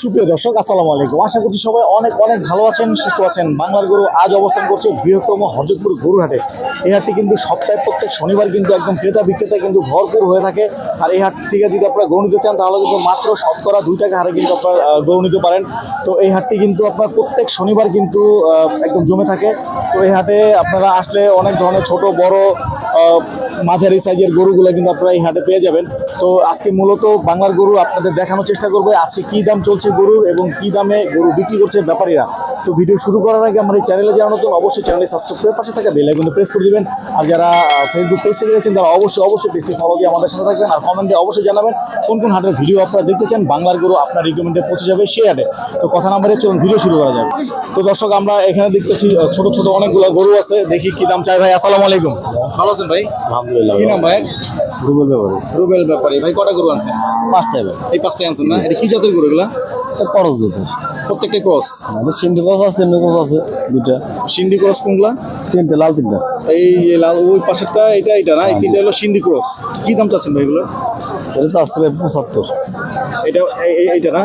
সুপ্রিয় দর্শক, আসসালামু আলাইকুম। আশা করছি সবাই অনেক অনেক ভালো আছেন, সুস্থ আছেন। বাংলার গরু আজ অবস্থান করছে বৃহত্তম হরজতপুর গরুর হাটে এই হাটটি কিন্তু সপ্তাহে প্রত্যেক শনিবার কিন্তু একদম ক্রেতা বিক্রেতা কিন্তু ভরপুর হয়ে থাকে। আর এই হাট থেকে যদি আপনারা গরু নিতে চান, তাহলে কিন্তু মাত্র শতকরা দুই টাকা হারে কিন্তু আপনার গরু নিতে পারেন। তো এই হাটটি কিন্তু আপনার প্রত্যেক শনিবার কিন্তু একদম জমে থাকে। তো এই হাটে আপনারা আসলে অনেক ধরনের ছোট, বড় মাঝারি সাইজের গরুগুলো কিন্তু আপনারা এই হাটে পেয়ে যাবেন। তো আজকে মূলত বাংলার গরু আপনাদের দেখানোর চেষ্টা করবে আজকে কি দাম চলছে গরুর এবং কি দামে গরু বিক্রি করছে ব্যাপারীরা। তো ভিডিও শুরু করার আগে আমার এই চ্যানেলে যারা নতুন অবশ্যই চ্যানেলে সাবস্ক্রাইব করে পাশে থাকা বেল আইকনে প্রেস করে দিবেন। আর যারা ফেসবুক পেজ থেকে দেখছেন তারা অবশ্যই অবশ্যই পেজটি ফলো দিয়ে আমাদের সাথে থাকবেন। আর কমেন্টে অবশ্যই জানাবেন কোন কোন হাটের ভিডিও আপনারা দেখতে চান। বাংলার গরু আপনার রিকমেন্ডে পৌঁছে যাবে সেই হাটে। তো কথা নাম্বারে চলুন ভিডিও শুরু করা যাবে তো দর্শক আমরা এখানে দেখতেছি ছোট ছোট অনেকগুলো গরু আছে। দেখি কি দাম চাই ভাই। আসসালামু আলাইকুম। ভালো আছেন ভাই? আলহামদুলিল্লাহ কি নাম ভাই? রুবেল ব্যাপারে রুবেল ব্যাপারী। ভাই কটা গরু আনছেন? ভাই। এই আনছেন না? এটা কি জাতের গরু এগুলা? খরচ যেতে প্রত্যেকটা ক্রস? আমাদের সিন্ধি কস আছে সিন্ধি কস আছে সিন্ধি ক্রস কোনগুলা? তিনটে লাল তিনটা। এই লাল ওই পাশেরটা এটা এটা না? এই তিনটা হলো সিন্ধি ক্রস। কি দাম চাচ্ছেন ভাই এগুলো? এটা চাচ্ছে ভাই পঁচাত্তর। এটা এইটা না।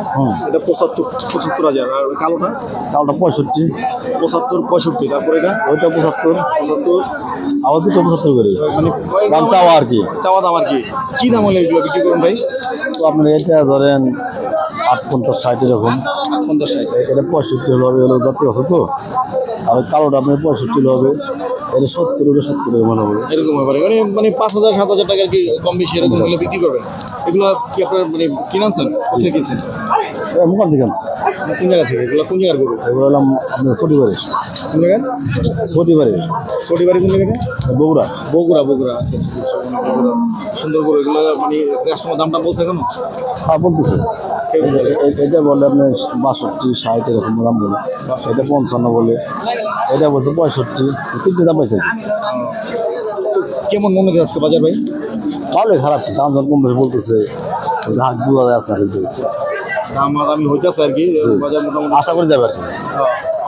এটা পঁচাত্তর পঁচাত্তর হাজার। আর ওই কালোটা পঁয়ষট্টি। পঁচাত্তর পঁয়ষট্টি। তারপরে এটা? ওইটা পঁচাত্তর। পঁচাত্তর। দুটো পঁচাত্তর করে মানে দাম চাওয়া আর কি। চাওয়া দাম আর কি। কি দাম হলে এগুলো বিক্রি করুন ভাই? তো আপনার এটা ধরেন আট পঞ্চাশ ষাট এরকম। পঞ্চাশ ষাট। এটা পঁয়ষট্টি হলে হবে হলো জাতীয় আছে তো। আর কালোটা আপনার পঁয়ষট্টি হলে হবে। এটা সত্তর হলে সত্তর মনে হবে। এরকম ব্যাপারে মানে মানে পাঁচ হাজার সাত হাজার টাকার কি কম বেশি এরকম হলে বিক্রি করবেন? এগুলো কি আপনার মানে কিনানছেন কোথায় কিনছেন? মুখান থেকে আনছে না কোন জায়গা থেকে? এগুলো কোন জায়গার গরু? এগুলো হলাম আপনার ছোটিবাড়ির কোন জায়গায় ছোটিবাড়ির ছোটি বাড়ি কোন জায়গায় বগুড়া। বগুড়া বগুড়া। আচ্ছা আচ্ছা বগুড়া। সুন্দর গরু এগুলো মানে কাস্টমার দামটা বলছে কেন? হ্যাঁ বলতেছে। এটা বলে আপনার বাষট্টি ষাট এরকম দাম বলে। এটা পঞ্চান্ন বলে। এটা বলছে পঁয়ষট্টি। তিনটে দাম পাইছে কেমন মনে হচ্ছে আজকে বাজার ভাই? তাহলে খারাপ। দাম দাম কম বেশি বলতেছে। হাত দু হাজার আছে আর কি। দাম আমি হইতেছে আর কি বাজার মোটামুটি আশা করে যাবে আর কি।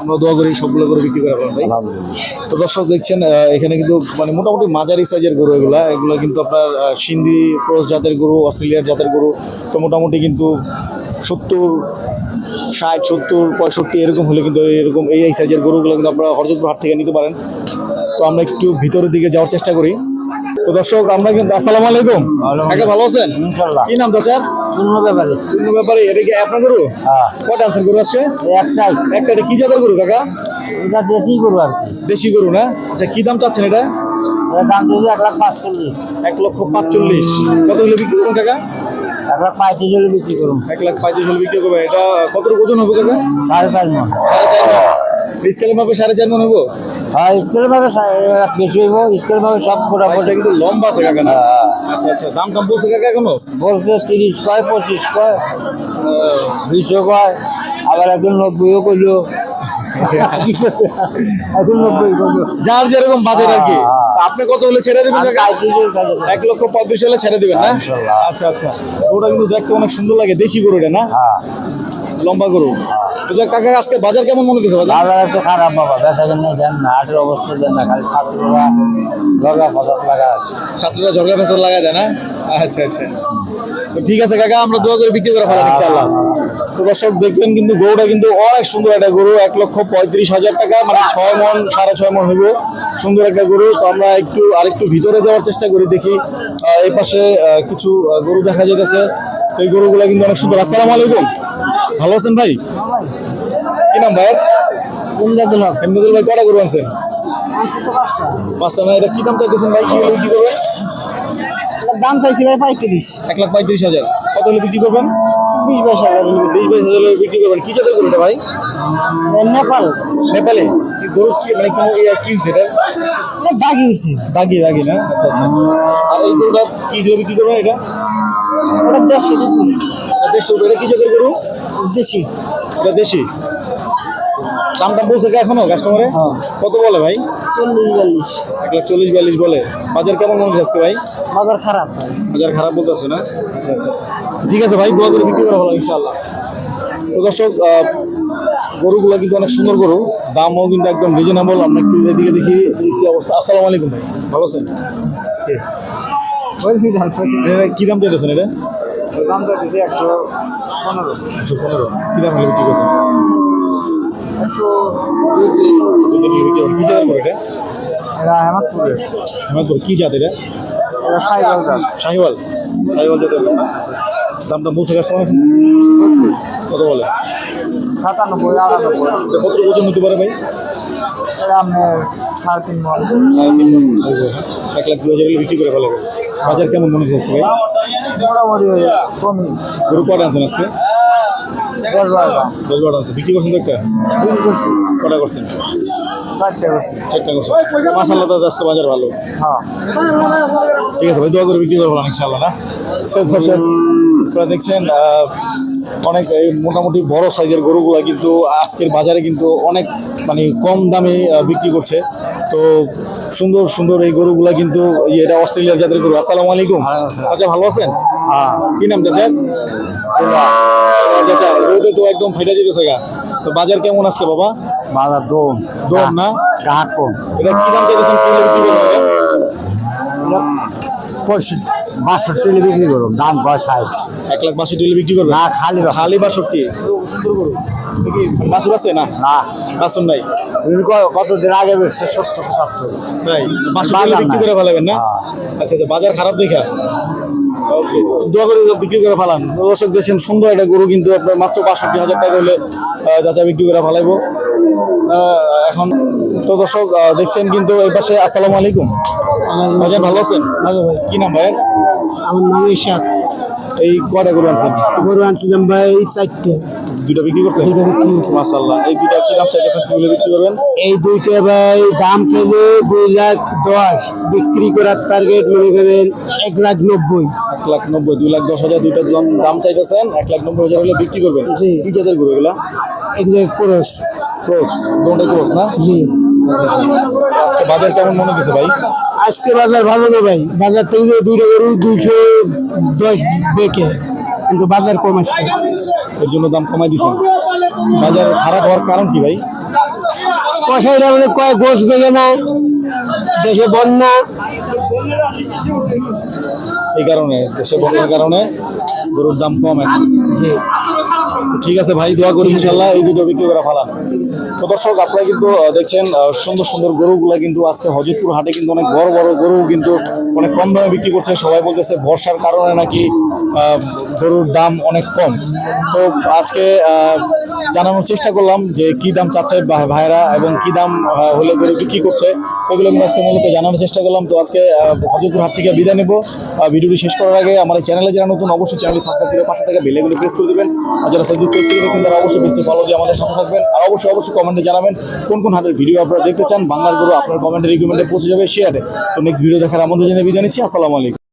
আমরা দোয়া করি সবগুলো গরু বিক্রি করে ভাই তো দর্শক দেখছেন এখানে কিন্তু মানে মোটামুটি মাঝারি সাইজের গরু এগুলা। এগুলো কিন্তু আপনার সিন্ধি ক্রস জাতের গরু অস্ট্রেলিয়ার জাতের গরু। তো মোটামুটি কিন্তু সত্তর ষাট সত্তর পঁয়ষট্টি এরকম হলে কিন্তু এরকম এই এই সাইজের গরুগুলো কিন্তু আপনারা হরজতপুর হাট থেকে নিতে পারেন। তো আমরা একটু ভিতরের দিকে যাওয়ার চেষ্টা করি। তো দর্শক আমরা কিন্তু আসসালামু আলাইকুম। কাকা ভালো আছেন? ইনশাল্লাহ কি নাম চাচা শূন্য ব্যাপারে। পূর্ণ ব্যাপারে এটা কি আপনার গরু? হ্যাঁ। কটা আনছেন গরু আজকে? একটাই। একটা কি জাতের গরু কাকা? এটা দেশি গরু আর কি। দেশি গরু না? আচ্ছা কি দাম চাচ্ছেন এটা? দাম দিয়েছে এক লাখ পাঁচচল্লিশ। এক লক্ষ পাঁচচল্লিশ। কত হলে বিক্রি করুন কাকা? এক লাখ পঁয়ত্রিশ হলে বিক্রি করুন। এক লাখ পঁয়ত্রিশ হলে বিক্রি করবে এটা কত ওজন হবে কাকা? সাড়ে চার মন। সাড়ে চার মন। স্কেলে মাপে সাড়ে চার মন হব হ্যাঁ মাপে বেশি হইব মাপে সব কিন্তু লম্বা আছে কাকা না? হ্যাঁ। আচ্ছা আচ্ছা দাম টাম বলছে কাকা এখনও? বলছে তিরিশ কয় পঁচিশ কয়। দুইশো কয়। আবার একজন নব্বইও কইলো। একজন নব্বই করল যার যেরকম বাজেট আর কি। হ্যাঁ, হ্যাঁ। আপনি কত হলে ছেড়ে দেবেন। এক লক্ষ পঁয়ত্রিশ হলে ছেড়ে দিবেন না? আচ্ছা আচ্ছা। ওটা কিন্তু দেখতে অনেক সুন্দর লাগে দেশি গরু এটা না? হ্যাঁ। লম্বা গরু। তো যাক কাকা আজকে বাজার কেমন মনে হচ্ছে বাজার? বাজার তো খারাপ বাবা জন্য দেন না হাটের অবস্থা দেন না খালি টাকা ফসল লাগা ছাত্ররা ঝরগা ফেসল লাগায় দেয় না? আচ্ছা আচ্ছা। ঠিক আছে কাকা আমরা দোয়া করে বিক্রি করে ফেলাম ইনশাআল্লাহ। তো দর্শক দেখবেন কিন্তু গরুটা কিন্তু অনেক সুন্দর একটা গরু এক লক্ষ পঁয়ত্রিশ হাজার টাকা মানে ছয় মন সাড়ে ছয় মন হইব। সুন্দর একটা গরু তো আমরা একটু আরেকটু ভিতরে যাওয়ার চেষ্টা করি দেখি এই পাশে কিছু গরু দেখা যেতেছে এই গরুগুলো কিন্তু অনেক সুন্দর। আসসালামু আলাইকুম। ভালো আছেন ভাই? কি নাম ভাই হেমদাদুল ভাই কটা গরু আনছেন? পাঁচটা। পাঁচটা না এটা কি দাম চাইতেছেন ভাই? কি বিক্রি করবেন? দাম চাইছি ভাই পঁয়ত্রিশ। এক লাখ পঁয়ত্রিশ হাজার। কত হলে বিক্রি করবেন? বিশ বাইশ হাজার বিশ বাইশ হাজার হলে বিক্রি করবেন। কি জাতের গরু এটা ভাই নেপাল। নেপালে? গরু কি মানে কোনো ইয়া কি হচ্ছে এটা? দাগি উঠছে দাগি দাগি না? আচ্ছা আচ্ছা। আর এই গরুটা কি দিয়ে বিক্রি করবেন এটা? ওটা এটা দেড়শো এটা কি জাতের গরু? দেশি। এটা দেশি? দাম টাম বলছে এখনও কাস্টমারে হ্যাঁ। কত বলে ভাই? চল্লিশ বিয়াল্লিশ এক লাখ চল্লিশ বিয়াল্লিশ বলে। বাজার কেমন মনে হচ্ছে ভাই? বাজার খারাপ বাজার খারাপ বলতেছে না? আচ্ছা আচ্ছা আচ্ছা। ঠিক আছে ভাই দোয়া করে বিক্রি করা ভালো ইনশাআল্লাহ। তো দর্শক গরুগুলো কিন্তু অনেক সুন্দর গরু। দামও কিন্তু একদম রিজনেবল আমরা একটু এদিকে দেখি কি অবস্থা। আসসালামু আলাইকুম ভাই ভালো আছেন? কি? দাম চাইতেছেন এটা? দাম চাইতেছে একশো পনেরো। একশো পনেরো। কী দাম হলে বিক্রি করবেন? একশো দুই তিন। বিক্রি করবেন কী জাতের করে এটা এরা হেমাদপুরের। হেমাদপুর কী জাত এটা? এরা সাইকেল যান শাহিওয়াল। শাহিওয়াল জাতের গরু না? দামটা বলছে কাস্টমার কত বলে? সাতানব্বই আটানব্বই। এটা কত ওজন নিতে পারে ভাই? এরা আপনার সাড়ে তিন মন। সাড়ে তিন মণ? এক লাখ দু হাজার বিক্রি করে ফেলাবে বাজার কেমন মনে হচ্ছে মোটামুটি কমই। গরু কটা আনছেন আজকে? দশ বারোটা। দশ বারোটা আছে। বিক্রি করছেন তো একটা? বিক্রি করছি। কটা করছেন? চারটে করছি। চেকটা করছেন। মাসাল্লাহ তো আজকে বাজার ভালো। হ্যাঁ। ঠিক আছে ভাই দোয়া করে বিক্রি করব ইনশাল্লাহ না? আপনারা দেখছেন অনেক এই মোটামুটি বড় সাইজের গরুগুলা কিন্তু আজকের বাজারে কিন্তু অনেক মানে কম দামে বিক্রি করছে। তো সুন্দর সুন্দর এই গরুগুলা কিন্তু এই এটা অস্ট্রেলিয়ার জাতের গরু। আসসালামু আলাইকুম। আচ্ছা ভালো আছেন? কি নাম চাচা? চাচা রোদে তো একদম ফেটে যেতেছে গা। তো বাজার কেমন আজকে বাবা? বাজার দম। দম না? গ্রাহক কম। এটা কি দাম চাইতেছেন কি বিক্রি করবেন পঁয়ষট্টি বাষট্টি বিক্রি করুন দাম কয় ষাট। এক লাখ বাষট্টি হলে বিক্রি করবেন? না খালি। খালি বাষট্টি? সুন্দর গরু। এটা কি বাছুর আছে না? না। বাছুর নাই? কতদিন আগে বেচছে? সত্তর পঁচাত্তর। তাই বাজার বিক্রি করে না? হ্যাঁ। আচ্ছা আচ্ছা বাজার খারাপ দেখা? দোয়া করে বিক্রি করে ফেলান। দর্শক দেখছেন সুন্দর একটা গরু কিন্তু আপনার মাত্র বাষট্টি হাজার টাকা হলে চাচা বিক্রি করে ফেলাইব। এখন তো দর্শক দেখছেন কিন্তু এই পাশে আসসালামু আলাইকুম। ভালো আছেন? ভালো ভাই। কি নাম ভাইয়ের? আমার নাম ইশাক। এই কয়টা গরু আনছেন? গরু আনছিলাম ভাই চারটে। দুইটা বিক্রি করছেন? দুইটা বিক্রি করছি। মাশাআল্লাহ। এই দুইটা কি দাম চাইতেছেন? কি হলে বিক্রি করবেন? এই দুইটা ভাই দাম চাইলে দুই লাখ দশ। বিক্রি করার টার্গেট মনে করেন এক লাখ নব্বই। এক লাখ নব্বই দুই লাখ দশ হাজার দুইটা দাম দাম চাইতেছেন। এক লাখ নব্বই হাজার হলে বিক্রি করবেন? জি। কি জাতের গরু এগুলা? এগুলো ক্রস। ক্রস। দুটাই ক্রস না? জি। আজকে বাজার কেমন মনে হচ্ছে ভাই? আজকে বাজার ভালো না ভাই? বাজার থেকে যে দুইটা গরু দুইশো দশ বেকে কিন্তু বাজার কম আসছে এর জন্য দাম কমাই দিছেন। বাজার খারাপ হওয়ার কারণ কি ভাই? কষাইরা মানে কয় গোস বেগে না দেশে বন্যা। এই কারণে দেশে বন্যার কারণে গরুর দাম কম এখন। জি। ঠিক আছে ভাই দোয়া করি ইনশাল্লাহ এই দুটো বিক্রি করা ফেলান তো দর্শক, আপনারা কিন্তু দেখছেন সুন্দর সুন্দর গরুগুলা কিন্তু আজকে হজরতপুর হাটে কিন্তু অনেক বড় বড় গরু কিন্তু অনেক কম দামে বিক্রি করছে। সবাই বলতেছে বর্ষার কারণে নাকি গরুর দাম অনেক কম। তো আজকে জানানোর চেষ্টা করলাম যে কি দাম চাচ্ছে ভাইরা এবং কি দাম হলে গরু বিক্রি করছে, এগুলো কিন্তু আজকে মূলত জানানোর চেষ্টা করলাম। তো আজকে হজরতপুর হাট থেকে বিদায় নেব। ভিডিওটি শেষ করার আগে আমার চ্যানেলে যারা নতুন, অবশ্যই চ্যানেলটি সাবস্ক্রাইব করে পাশে থেকে বেলেগুলো প্রেস করে দেবেন। আর যারা ফেসবুক পেজ থেকে তারা অবশ্যই পেজটি ফলো দিয়ে আমাদের সাথে থাকবেন। আর অবশ্যই অবশ্যই অবশ্যই কমেন্টে জানাবেন। কোন কোন হাটের ভিডিও আপনারা দেখতে চান, বাংলার গরু আপনার কমেন্টে রিকমেন্ডে পৌঁছে যাবে শেয়ারে তো নেক্সট ভিডিও দেখার আমাদের জন্য বিদায় নিচ্ছি, আসসালামু আলাইকুম।